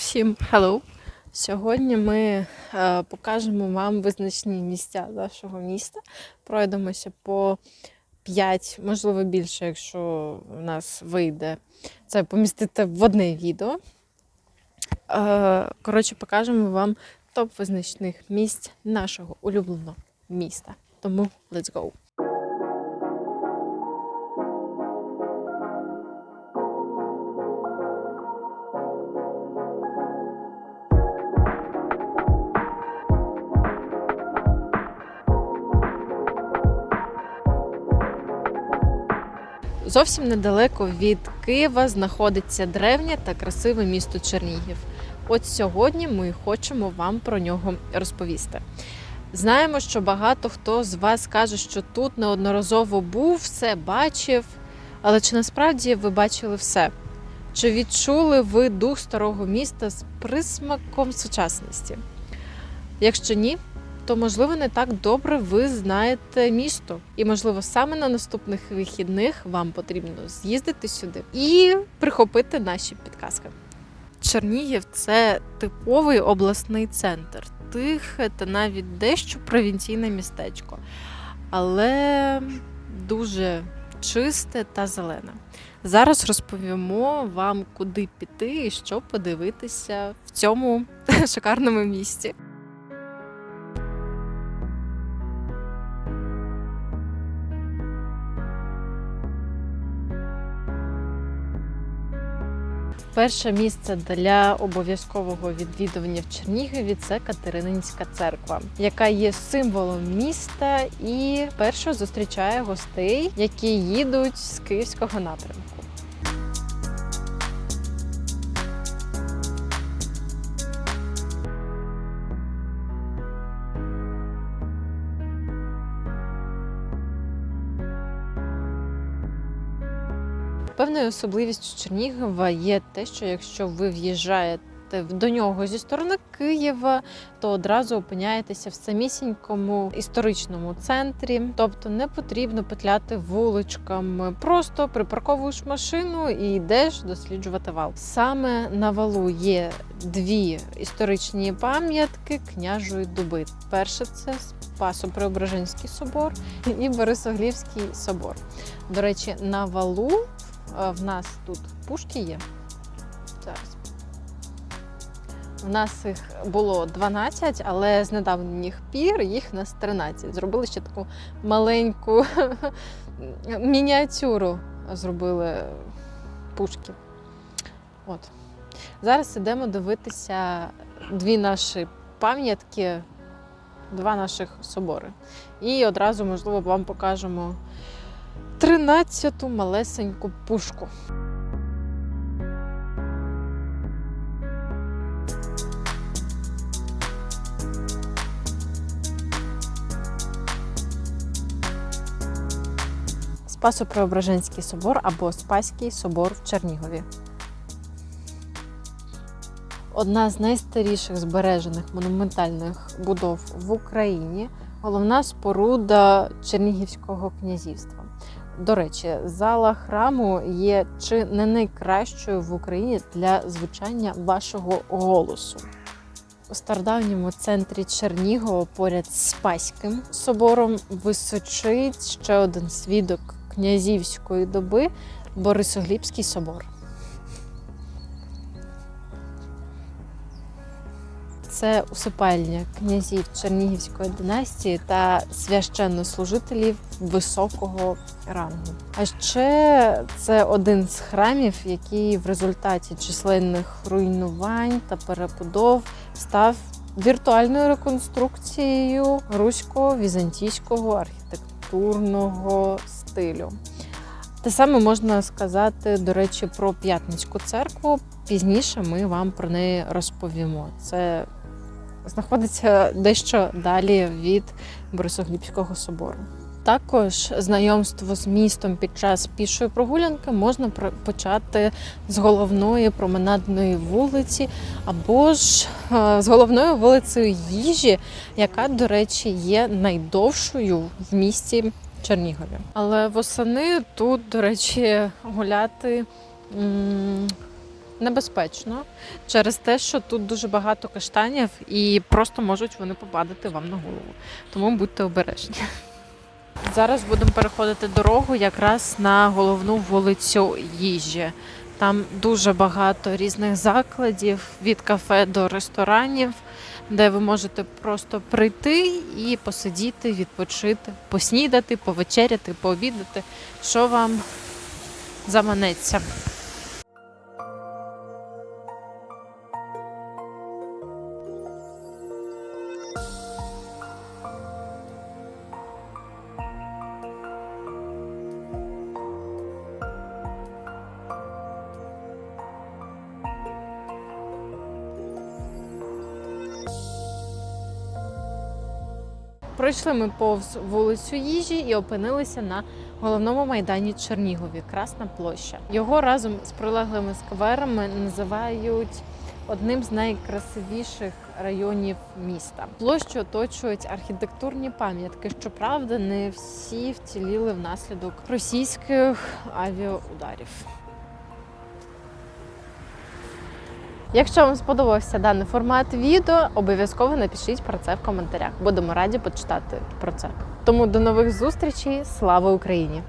Всім hello! Сьогодні ми е, покажемо вам визначні місця нашого міста. Пройдемося по 5, можливо більше, якщо в нас вийде це помістити в одне відео. Е, коротше, покажемо вам топ визначних місць нашого улюбленого міста. Тому let's go! Зовсім недалеко від Києва знаходиться древнє та красиве місто Чернігів. От сьогодні ми хочемо вам про нього розповісти. Знаємо, що багато хто з вас каже, що тут неодноразово був, все бачив. Але чи насправді ви бачили все? Чи відчули ви дух старого міста з присмаком сучасності? Якщо ні, то можливо не так добре ви знаєте місто. І можливо саме на наступних вихідних вам потрібно з'їздити сюди і прихопити наші підказки. Чернігів це типовий обласний центр, тихе та навіть дещо провінційне містечко, але дуже чисте та зелене. Зараз розповімо вам, куди піти і що подивитися в цьому шикарному місті. Перше місце для обов'язкового відвідування в Чернігові це Катерининська церква, яка є символом міста і першою зустрічає гостей, які їдуть з київського напрямку. Певною особливістю Чернігова є те, що якщо ви в'їжджаєте до нього зі сторони Києва, то одразу опиняєтеся в самісінькому історичному центрі, тобто не потрібно петляти вуличками. Просто припарковуєш машину і йдеш досліджувати вал. Саме на валу є дві історичні пам'ятки княжої доби. Перше це Спасо-Преображенський собор і Борисоглівський собор. До речі, на валу В нас тут пушки є. Зараз. У нас їх було 12, але з недавніх пір їх нас 13. Зробили ще таку маленьку мініатюру. Зробили пушки. От. Зараз ідемо дивитися дві наші пам'ятки, два наших собори. І одразу, можливо, вам покажемо. 13-ту малесеньку пушку. Спасо-Преображенський собор або Спаський собор в Чернігові. Одна з найстаріших збережених монументальних будов в Україні, головна споруда Чернігівського князівства. До речі, зала храму є чи не найкращою в Україні для звучання вашого голосу. У стародавньому центрі Чернігова поряд з Спаським собором височить ще один свідок князівської доби Борисоглібський собор. Це усипальня князів Чернігівської династії та священнослужителів високого рангу. А ще це один з храмів, який в результаті численних руйнувань та перебудов став віртуальною реконструкцією руського візантійського архітектурного стилю. Те саме можна сказати, до речі, про П'ятницьку церкву. Пізніше ми вам про неї розповімо. Це знаходиться дещо далі від Борисоглібського собору. Також знайомство з містом під час пішої прогулянки можна почати з головної променадної вулиці, або ж з головною вулицею їжі, яка, до речі, є найдовшою в місті Чернігові. Але восени тут, до речі, гуляти небезпечно через те, що тут дуже багато каштанів і просто можуть вони попадати вам на голову. Тому будьте обережні. Зараз будемо переходити дорогу якраз на головну вулицю їжі. Там дуже багато різних закладів від кафе до ресторанів, де ви можете просто прийти і посидіти, відпочити, поснідати, повечеряти, пообідати, що вам заманеться. Пройшли ми повз вулицю їжі і опинилися на головному майдані Чернігові Красна площа. Його разом з прилеглими скверами називають одним з найкрасивіших районів міста. Площу оточують архітектурні пам'ятки. Щоправда, не всі вціліли внаслідок російських авіаударів. Якщо вам сподобався даний формат відео, обов'язково напишіть про це в коментарях. Будемо раді почитати про це. Тому до нових зустрічей. Слава Україні!